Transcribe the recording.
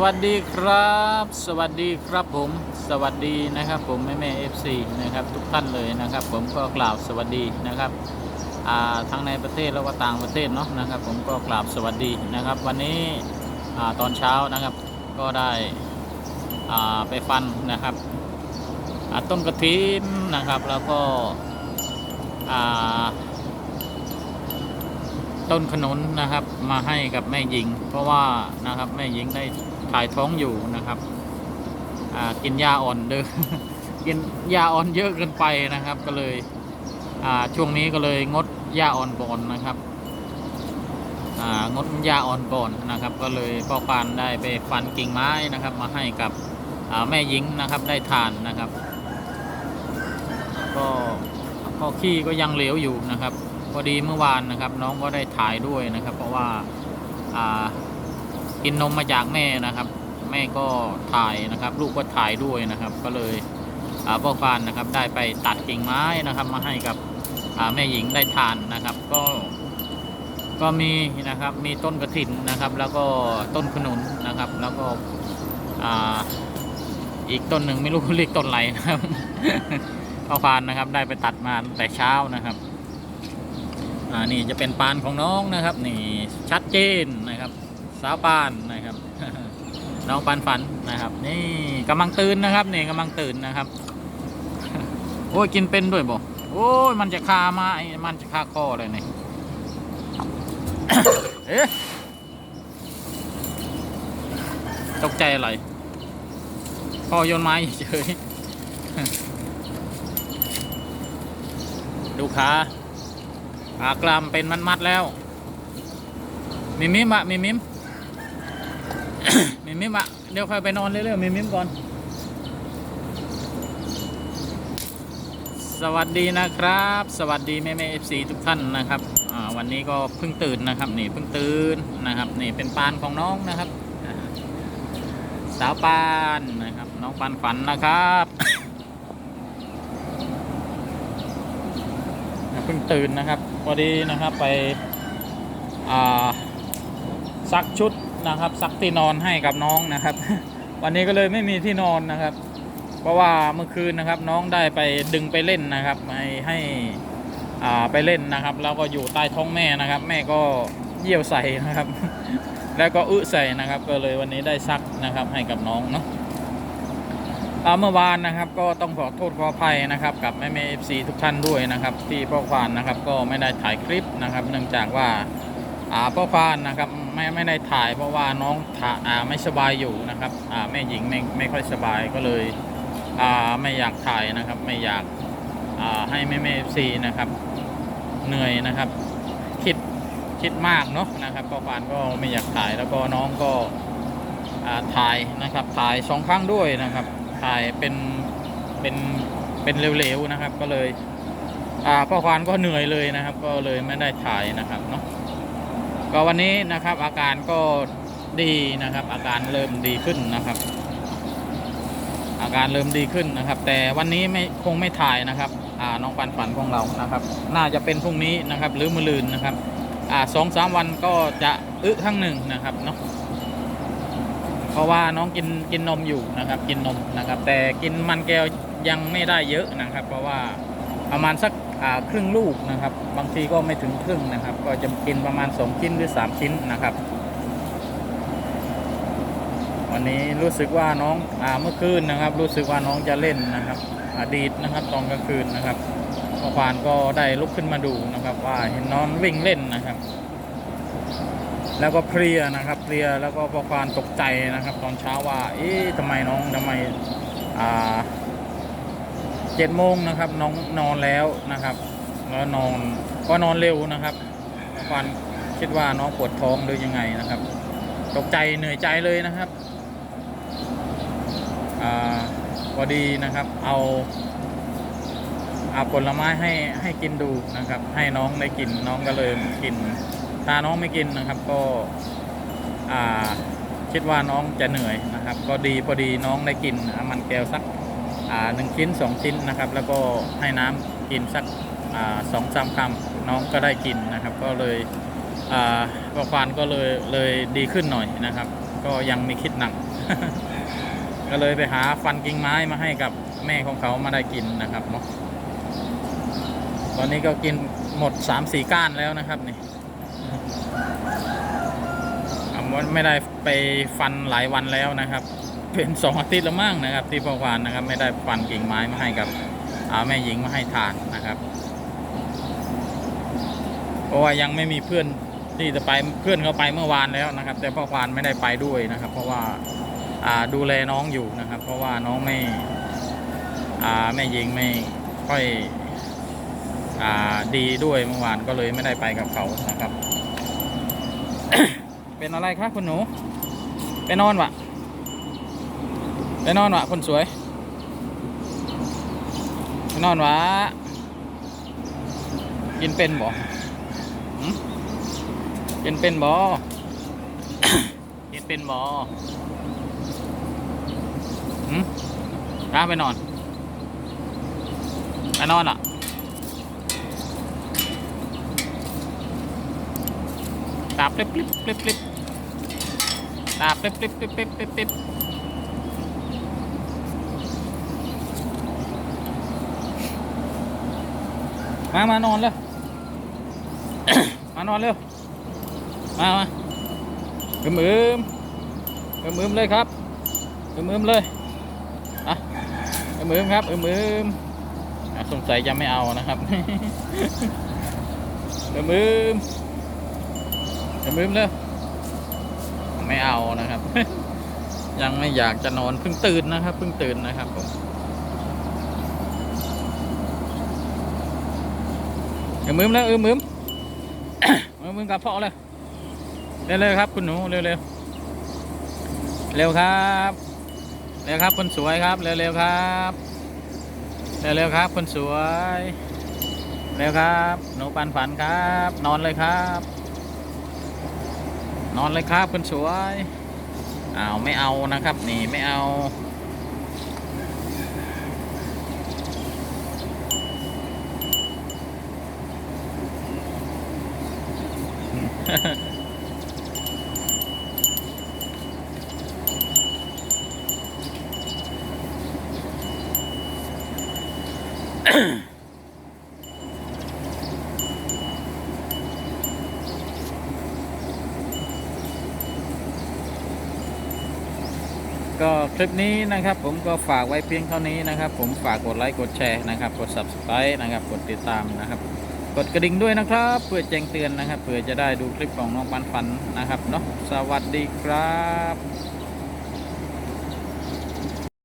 วัสดีครับ สวัสดีครับผม สวัสดีนะครับ ผมแม่แม่เอฟซีนะครับ ทุกท่านเลยนะครับ ผมก็กล่าวสวัสดีนะครับทั้งในประเทศแล้วก็ต่างประเทศเนาะนะครับ ผมก็กราบสวัสดีนะครับ วันนี้ตอนเช้านะครับก็ได้ไปฟันนะครับต้นกระถินนะครับ แล้วก็ต้นขนุนนะครับมาให้กับแม่หญิง เพราะว่านะครับแม่หญิงได้ ถ่ายท้องอยู่นะครับกินยาอ่อนเด้อกินยาอ่อนเยอะเกินไปนะครับ ก็เลยช่วงนี้ก็เลยงดยาอ่อนก่อนนะครับงดยาอ่อนก่อนนะครับ ก็เลยพ่อปานได้ไปฟันกิ่งไม้นะครับ มาให้กับแม่หญิงนะครับได้ทานนะครับ ก็ก็ขี้ก็ยังเหลวอยู่นะครับพอดีเมื่อวานนะครับ น้องก็ได้ถ่ายด้วยนะครับ เพราะว่า กินนมมาจากแม่นะครับ แม่ก็ถ่ายนะครับ ลูกก็ถ่ายด้วยนะครับ ก็เลยอาพ่อฟานนะครับได้ไปตัดกิ่งไม้นะครับ มาให้กับแม่หญิงได้ทานนะครับ ก็ก็มีนะครับมีต้นกระถินนะครับ แล้วก็ต้นขนุนนะครับ แล้วก็อีกต้นหนึ่งไม่รู้เรียกต้นอะไรนะครับพ่อฟานนะครับได้ไปตัดมาแต่เช้านะครับอ่านี่จะเป็นปานของน้องนะครับ นี่ชัดเจนนะครับ สาวปานนะครับ น้องปานฝันนะครับ นี่กำลังตื่นนะครับนี่กำลังตื่นนะครับ โอ้ยกินเป็นด้วยบ่โอ้ยมันจะคามาไอ้มันจะคาคอเลยนี่เอ๊ะตกใจอะไรพ่อโยนไม้เฉยดูขาปากกลามเป็นมัดๆแล้ว มิมิมอะมิมมิม มิมมิมอะเดี๋ยวค่อยไปนอนเรื่อยๆมิมมิมก่อน สวัสดีนะครับ สวัสดีแม่แม่เอฟซีทุกท่านนะครับวันนี้ก็เพิ่งตื่นนะครับนี่เพิ่งตื่นนะครับนี่เป็นปานของน้องนะครับ สาวปานนะครับ น้องปานฝันนะครับเพิ่งตื่นนะครับพอดีนะครับไปซักชุด นะครับซักที่นอนให้กับน้องนะครับ วันนี้ก็เลยไม่มีที่นอนนะครับ เพราะว่าเมื่อคืนนะครับน้องได้ไปดึงไปเล่นนะครับให้ให้อ่าไปเล่นนะครับ แล้วก็อยู่ใต้ท้องแม่นะครับ แม่ก็เยี่ยวใส่นะครับ แล้วก็อึใส่นะครับ ก็เลยวันนี้ได้ซักนะครับให้กับน้องเนาะเมื่อวานนะครับก็ต้องขอโทษขออภัยนะครับกับแม่เมฟซีทุกท่านด้วยนะครับ ที่พ่อควานนะครับก็ไม่ได้ถ่ายคลิปนะครับ เนื่องจากว่า พ่อควานนะครับไม่ไม่ได้ถ่ายเพราะว่าน้องถ่าอ่าไม่สบายอยู่นะครับอ่าแม่หญิงไม่ไม่ค่อยสบายก็เลยอ่าไม่อยากถ่ายนะครับ ไม่อยากอ่าให้แม่เมฟซีนะครับ เหนื่อยนะครับ คิดคิดมากเนาะนะครับพ่อควานก็ไม่อยากถ่ายแล้วก็น้องก็อ่าถ่ายนะครับถ่ายสองครั้งด้วยนะครับ ถ่ายเป็นเป็นเป็นเร็วๆนะครับ ก็เลยอ่าพ่อควานก็เหนื่อยเลยนะครับ ก็เลยไม่ได้ถ่ายนะครับเนาะ ก็วันนี้นะครับอาการก็ดีนะครับ อาการเริ่มดีขึ้นนะครับ อาการเริ่มดีขึ้นนะครับ แต่วันนี้ไม่คงไม่ถ่ายนะครับอ่าน้องปันฝันของเรานะครับ น่าจะเป็นพรุ่งนี้นะครับ หรือมะรืนนะครับอ่าสองสามวันก็จะอึครั้งหนึ่งนะครับเนาะเพราะว่าน้องกินกินนมอยู่นะครับ กินนมนะครับ แต่กินมันแก้วยังไม่ได้เยอะนะครับ เพราะว่าประมาณสัก ครึ่งลูกนะครับ บางทีก็ไม่ถึงครึ่งนะครับ ก็จะกินประมาณ 2 ชิ้นหรือ 3 ชิ้นนะครับ วันนี้รู้สึกว่าน้องอเมื่อคืนนะครับ รู้สึกว่าน้องจะเล่นนะครับอดีตนะครับตอนกลางคืนนะครับเมื่อวานก็ได้ลุกขึ้นมาดูนะครับ ว่าเห็นน้องวิ่งเล่นนะครับ แล้วก็เพลียนะครับเพลียแล้วก็พอควานตกใจนะครับ ตอนเช้าว่า เอ๊ะทำไมน้องทำไมอ่า เจ็ดโมงนะครับน้องนอนแล้วนะครับ แล้วนอนก็นอนเร็วนะครับพอควานคิดว่าน้องปวดท้องหรือยังไงนะครับ ตกใจเหนื่อยใจเลยนะครับอาพอดีนะครับ เอาเอาผลไม้ให้ให้กินดูนะครับ ให้น้องได้กินน้องก็เลยกินถ้าน้องไม่กินนะครับ ก็อ่าคิดว่าน้องจะเหนื่อยนะครับ ก็ดีพอดีน้องได้กินอามันแก้วสัก หนึ่งชิ้นสองชิ้นนะครับ แล้วก็ให้น้ำกินสักสองสามคำน้องก็ได้กินนะครับ ก็เลยอ่าก็ควานก็เลยเลยดีขึ้นหน่อยนะครับ ก็ยังม่คิดหนัก ก็เลยไปหาฟันกิ่งไม้มาให้กับแม่ของเขามาได้กินนะครับเนาะตอนนี้ก็กินหมดสามสี่ก้านแล้วนะครับนี่อมันไม่ได้ไปฟันหลายวันแล้วนะครับ เป็นสองอาทิตย์แล้วมั้งนะครับ ที่พ่อวานนะครับ ไม่ได้ฟันกิ่งไม้มาให้กับอาแม่หญิงมาให้ทานนะครับ เพราะว่ายังไม่มีเพื่อนที่จะไปเพื่อนเขาไปเมื่อวานแล้วนะครับ แต่พ่อควานไม่ได้ไปด้วยนะครับ เพราะว่าอ่าดูแลน้องอยู่นะครับ เพราะว่าน้องไม่อ่าแม่หญิงไม่ค่อยอ่าดีด้วยเมื่อวานก็เลยไม่ได้ไปกับเขานะครับ เป็นอะไรคะคุณหนู ไปนอนวะ ไปนอนวะคนสวยไปนอนวะกินเป็นบ่หึกินเป็นบ่กินเป็นบ่หืมกล้าไปนอนไปนอนอะตาปลิบปลิบปลิบปลิบตาปลิบปลิบปลิบปลิบปลิบปลิบ มามานอนเลยมานอนเร็ว มามาอึมเอึมเอึมอึมเลยครับเอึมเอึมเลยอะอึมเอึมครับเอึมเอึมอะสงสัยจะไม่เอานะครับเอึมเอึมเอึมเอึมเลยไม่เอานะครับ ยังไม่อยากจะนอนเพิ่งตื่นนะครับเพิ่งตื่นนะครับผม อึมอึมแล้วเอึมอึมเอามึงกับพ่อเลยเร็วๆครับ คุณหนูเร็วๆเร็วครับเร็วครับคนสวยครับเร็วๆครับเร็วๆครับคนสวยเร็วครับ หนูปันฝันครับ นอนเลยครับ นอนเลยครับคนสวยอ้าวไม่เอานะครับ นี่ไม่เอา ก็คลิปนี้นะครับผมก็ฝากไว้เพียงเท่านี้นะครับ ผมฝากกดไลค์กดแชร์นะครับ กด subscribe นะครับ กดติดตามนะครับ กดกระดิ่งด้วยนะครับ เพื่อแจ้งเตือนนะครับเพื่อจะได้ดูคลิปของน้องปันฟันนะครับเนาะสวัสดีครับ